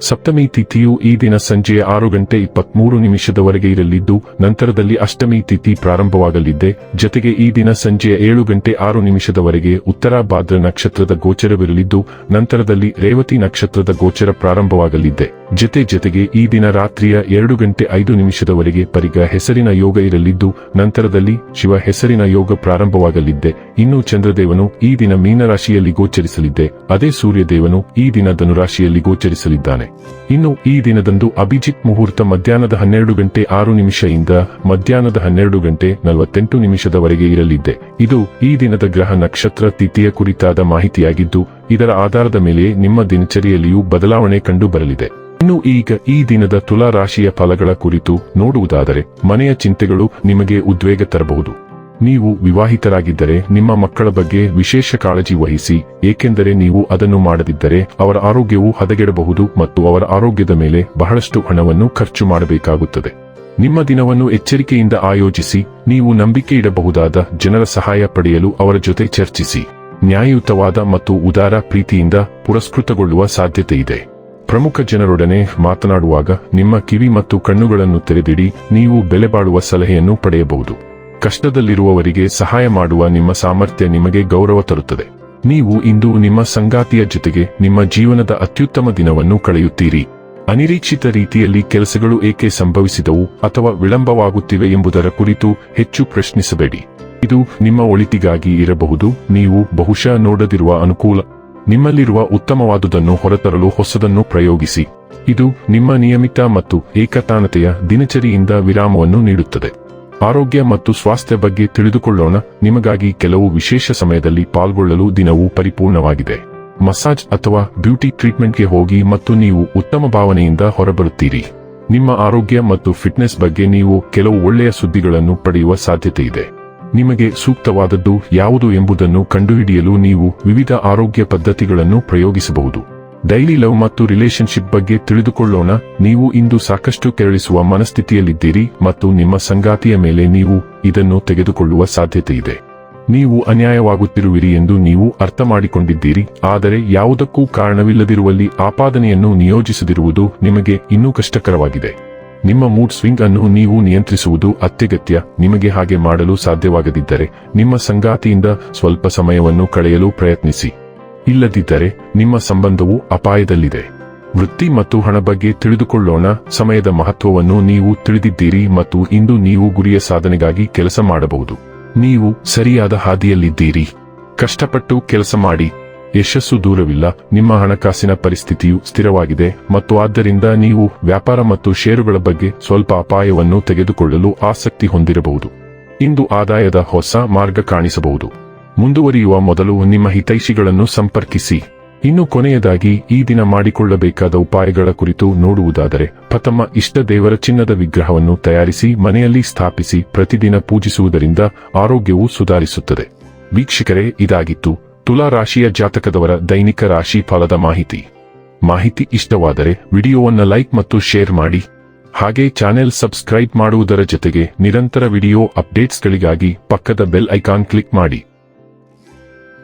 ಸಪ್ತಮಿ ತಿಥಿಯು ಈ ದಿನ ಸಂಜೆ ಆರು ಗಂಟೆ ಇಪ್ಪತ್ಮೂರು ನಿಮಿಷದವರೆಗೆ ಇರಲಿದ್ದು, ನಂತರದಲ್ಲಿ ಅಷ್ಟಮಿ ತಿಥಿ ಪ್ರಾರಂಭವಾಗಲಿದ್ದೆ ಜತೆಗೆ ಈ ದಿನ ಸಂಜೆ ಏಳು ಗಂಟೆ ಆರು ನಿಮಿಷದವರೆಗೆ ಉತ್ತರ ಭಾದ್ರ ನಕ್ಷತ್ರದ ಗೋಚರವಿರಲಿದ್ದು, ನಂತರದಲ್ಲಿ ರೇವತಿ ನಕ್ಷತ್ರದ ಗೋಚರ ಪ್ರಾರಂಭವಾಗಲಿದ್ದೆ ಜತೆ ಜತೆಗೆ ಈ ದಿನ ರಾತ್ರಿಯ ಎರಡು ಗಂಟೆ ಐದು ನಿಮಿಷದವರೆಗೆ ಪರಿಗ ಹೆಸರಿನ ಯೋಗ ಇರಲಿದ್ದು, ನಂತರದಲ್ಲಿ ಶಿವ ಹೆಸರಿನ ಯೋಗ ಪ್ರಾರಂಭವಾಗಲಿದ್ದೆ ಇನ್ನು ಚಂದ್ರದೇವನು ಈ ದಿನ ಮೀನರಾಶಿಯಲ್ಲಿ ಗೋಚರಿಸಲಿದ್ದೆ ಅದೇ ಸೂರ್ಯದೇವನು ಈ ದಿನ ಧನುರಾಶಿಯಲ್ಲಿ ಗೋಚರಿಸಲಿದ್ದಾನೆ. ಇನ್ನು ಈ ದಿನದಂದು ಅಭಿಜಿತ್ ಮುಹೂರ್ತ ಮಧ್ಯಾಹ್ನದ ಹನ್ನೆರಡು ಗಂಟೆ ಆರು ನಿಮಿಷದಿಂದ ಮಧ್ಯಾಹ್ನದ ಹನ್ನೆರಡು ಗಂಟೆ ನಲವತ್ತೆಂಟು ನಿಮಿಷದವರೆಗೆ ಇರಲಿದೆ. ಇದು ಈ ದಿನದ ಗ್ರಹ ನಕ್ಷತ್ರ ತಿಥಿಯ ಕುರಿತಾದ ಮಾಹಿತಿಯಾಗಿದ್ದು, ಇದರ ಆಧಾರದ ಮೇಲೆ ನಿಮ್ಮ ದಿನಚರಿಯಲ್ಲಿಯೂ ಬದಲಾವಣೆ ಕಂಡು ಬರಲಿದೆ ಇನ್ನು ಈಗ ಈ ದಿನದ ತುಲಾ ರಾಶಿಯ ಫಲಗಳ ಕುರಿತು ನೋಡುವುದಾದರೆ, ಮನೆಯ ಚಿಂತೆಗಳು ನಿಮಗೆ ಉದ್ವೇಗ ತರಬಹುದು. ನೀವು ವಿವಾಹಿತರಾಗಿದ್ದರೆ ನಿಮ್ಮ ಮಕ್ಕಳ ಬಗ್ಗೆ ವಿಶೇಷ ಕಾಳಜಿ ವಹಿಸಿ, ಏಕೆಂದರೆ ನೀವು ಅದನ್ನು ಮಾಡದಿದ್ದರೆ ಅವರ ಆರೋಗ್ಯವು ಹದಗೆಡಬಹುದು ಮತ್ತು ಅವರ ಆರೋಗ್ಯದ ಮೇಲೆ ಬಹಳಷ್ಟು ಹಣವನ್ನು ಖರ್ಚು ಮಾಡಬೇಕಾಗುತ್ತದೆ. ನಿಮ್ಮ ದಿನವನ್ನು ಎಚ್ಚರಿಕೆಯಿಂದ ಆಯೋಜಿಸಿ, ನೀವು ನಂಬಿಕೆ ಇಡಬಹುದಾದ ಜನರ ಸಹಾಯ ಪಡೆಯಲು ಅವರ ಜೊತೆ ಚರ್ಚಿಸಿ. ನ್ಯಾಯಯುತವಾದ ಮತ್ತು ಉದಾರ ಪ್ರೀತಿಯಿಂದ ಪುರಸ್ಕೃತಗೊಳ್ಳುವ ಸಾಧ್ಯತೆ ಇದೆ. ಪ್ರಮುಖ ಜನರೊಡನೆ ಮಾತನಾಡುವಾಗ ನಿಮ್ಮ ಕಿವಿ ಮತ್ತು ಕಣ್ಣುಗಳನ್ನು ತೆರೆದಿಡಿ, ನೀವು ಬೆಲೆಬಾಳುವ ಸಲಹೆಯನ್ನು ಪಡೆಯಬಹುದು. ಕಷ್ಟದಲ್ಲಿರುವವರಿಗೆ ಸಹಾಯ ಮಾಡುವ ನಿಮ್ಮ ಸಾಮರ್ಥ್ಯ ನಿಮಗೆ ಗೌರವ ತರುತ್ತದೆ. ನೀವು ಇಂದು ನಿಮ್ಮ ಸಂಗಾತಿಯ ಜೊತೆಗೆ ನಿಮ್ಮ ಜೀವನದ ಅತ್ಯುತ್ತಮ ದಿನವನ್ನು ಕಳೆಯುತ್ತೀರಿ. ಅನಿರೀಕ್ಷಿತ ರೀತಿಯಲ್ಲಿ ಕೆಲಸಗಳು ಏಕೆ ಸಂಭವಿಸಿದವು ಅಥವಾ ವಿಳಂಬವಾಗುತ್ತಿವೆ ಎಂಬುದರ ಕುರಿತು ಹೆಚ್ಚು ಪ್ರಶ್ನಿಸಬೇಡಿ. ಇದು ನಿಮ್ಮ ಒಳಿತಿಗಾಗಿ ಇರಬಹುದು. ನೀವು ಬಹುಶಃ ನೋಡದಿರುವ ಅನುಕೂಲ. ನಿಮ್ಮಲ್ಲಿರುವ ಉತ್ತಮವಾದುದನ್ನು ಹೊರತರಲು ಹೊಸದನ್ನು ಪ್ರಯೋಗಿಸಿ. ಇದು ನಿಮ್ಮ ನಿಯಮಿತ ಮತ್ತು ಏಕತಾನತೆಯ ದಿನಚರಿಯಿಂದ ವಿರಾಮವನ್ನು ನೀಡುತ್ತದೆ. ಆರೋಗ್ಯ ಮತ್ತು ಸ್ವಾಸ್ಥ್ಯ ಬಗ್ಗೆ ತಿಳಿದುಕೊಳ್ಳೋಣ. ನಿಮಗಾಗಿ ಕೆಲವು ವಿಶೇಷ ಸಮಯದಲ್ಲಿ ಪಾಲ್ಗೊಳ್ಳಲು ದಿನವು ಪರಿಪೂರ್ಣವಾಗಿದೆ. ಮಸಾಜ್ ಅಥವಾ ಬ್ಯೂಟಿ ಟ್ರೀಟ್ಮೆಂಟ್ಗೆ ಹೋಗಿ ಮತ್ತು ನೀವು ಉತ್ತಮ ಭಾವನೆಯಿಂದ ಹೊರಬರುತ್ತೀರಿ. ನಿಮ್ಮ ಆರೋಗ್ಯ ಮತ್ತು ಫಿಟ್ನೆಸ್ ಬಗ್ಗೆ ನೀವು ಕೆಲವು ಒಳ್ಳೆಯ ಸುದ್ದಿಗಳನ್ನು ಪಡೆಯುವ ಸಾಧ್ಯತೆ ಇದೆ. ನಿಮಗೆ ಸೂಕ್ತವಾದದ್ದು ಯಾವುದು ಎಂಬುದನ್ನು ಕಂಡುಹಿಡಿಯಲು ನೀವು ವಿವಿಧ ಆರೋಗ್ಯ ಪದ್ಧತಿಗಳನ್ನು ಪ್ರಯೋಗಿಸಬಹುದು. ಡೈಲಿ ಲವ್ ಮತ್ತು ರಿಲೇಶನ್ಶಿಪ್ ಬಗ್ಗೆ ತಿಳಿದುಕೊಳ್ಳೋಣ. ನೀವು ಇಂದು ಸಾಕಷ್ಟು ಕೆರಳಿಸುವ ಮನಸ್ಥಿತಿಯಲ್ಲಿದ್ದೀರಿ ಮತ್ತು ನಿಮ್ಮ ಸಂಗಾತಿಯ ಮೇಲೆ ನೀವು ಇದನ್ನು ತೆಗೆದುಕೊಳ್ಳುವ ಸಾಧ್ಯತೆ ಇದೆ ನೀವು ಅನ್ಯಾಯವಾಗುತ್ತಿರುವಿರಿ ಎಂದು ನೀವು ಅರ್ಥ ಮಾಡಿಕೊಂಡಿದ್ದೀರಿ ಆದರೆ ಯಾವುದಕ್ಕೂ ಕಾರಣವಿಲ್ಲದಿರುವಲ್ಲಿ ಆಪಾದನೆಯನ್ನು ನಿಯೋಜಿಸದಿರುವುದು ನಿಮಗೆ ಇನ್ನೂ ಕಷ್ಟಕರವಾಗಿದೆ. ನಿಮ್ಮ ಮೂಡ್ ಸ್ವಿಂಗ್ ಅನ್ನು ನೀವು ನಿಯಂತ್ರಿಸುವುದು ಅತ್ಯಗತ್ಯ. ನಿಮಗೆ ಹಾಗೆ ಮಾಡಲು ಸಾಧ್ಯವಾಗದಿದ್ದರೆ ನಿಮ್ಮ ಸಂಗಾತಿಯಿಂದ ಸ್ವಲ್ಪ ಸಮಯವನ್ನು ಕಳೆಯಲು ಪ್ರಯತ್ನಿಸಿ. ಇಲ್ಲದಿದ್ದರೆ ನಿಮ್ಮ ಸಂಬಂಧವು ಅಪಾಯದಲ್ಲಿದೆ. ವೃತ್ತಿ ಮತ್ತು ಹಣ ಬಗ್ಗೆ ತಿಳಿದುಕೊಳ್ಳೋಣ. ಸಮಯದ ಮಹತ್ವವನ್ನು ನೀವು ತಿಳಿದಿದ್ದೀರಿ ಮತ್ತು ಇಂದು ನೀವು ಗುರಿಯ ಸಾಧನೆಗಾಗಿ ಕೆಲಸ ಮಾಡಬಹುದು. ನೀವು ಸರಿಯಾದ ಹಾದಿಯಲ್ಲಿದ್ದೀರಿ. ಕಷ್ಟಪಟ್ಟು ಕೆಲಸ ಮಾಡಿ. ಯಶಸ್ಸು ದೂರವಿಲ್ಲ. ನಿಮ್ಮ ಹಣಕಾಸಿನ ಪರಿಸ್ಥಿತಿಯು ಸ್ಥಿರವಾಗಿದೆ ಮತ್ತು ಆದ್ದರಿಂದ ನೀವು ವ್ಯಾಪಾರ ಮತ್ತು ಷೇರುಗಳ ಬಗ್ಗೆ ಸ್ವಲ್ಪ ಅಪಾಯವನ್ನು ತೆಗೆದುಕೊಳ್ಳಲು ಆಸಕ್ತಿ ಹೊಂದಿರಬಹುದು. ಇಂದು ಆದಾಯದ ಹೊಸ ಮಾರ್ಗ ಕಾಣಿಸಬಹುದು. ಮುಂದುವರಿಯುವ ಮೊದಲು ನಿಮ್ಮ ಹಿತೈಷಿಗಳನ್ನು ಸಂಪರ್ಕಿಸಿ. ಇನ್ನು ಕೊನೆಯದಾಗಿ, ಈ ದಿನ ಮಾಡಿಕೊಳ್ಳಬೇಕಾದ ಉಪಾಯಗಳ ಕುರಿತು ನೋಡುವುದಾದರೆ, ಪ್ರಥಮ ಇಷ್ಟ ದೇವರ ಚಿನ್ನದ ವಿಗ್ರಹವನ್ನು ತಯಾರಿಸಿ, ಮನೆಯಲ್ಲಿ ಸ್ಥಾಪಿಸಿ, ಪ್ರತಿದಿನ ಪೂಜಿಸುವುದರಿಂದ ಆರೋಗ್ಯವು ಸುಧಾರಿಸುತ್ತದೆ. ವೀಕ್ಷಕರೇ, ಇದಾಗಿತ್ತು. ತುಲಾ ರಾಶಿಯ ಜಾತಕದವರ ದೈನಿಕ ರಾಶಿ ಫಲದ ಮಾಹಿತಿ. ಮಾಹಿತಿ ಇಷ್ಟವಾದರೆ, ವಿಡಿಯೋವನ್ನು ಲೈಕ್ ಮತ್ತು ಶೇರ್ ಮಾಡಿ. ಹಾಗೆ ಚಾನೆಲ್ ಸಬ್ಸ್ಕ್ರೈಬ್ ಮಾಡುವುದರ ಜೊತೆಗೆ, ನಿರಂತರ ವಿಡಿಯೋ ಅಪ್ಡೇಟ್ಸ್ಗಳಿಗಾಗಿ ಪಕ್ಕದ ಬೆಲ್ ಐಕಾನ್ ಕ್ಲಿಕ್ ಮಾಡಿ.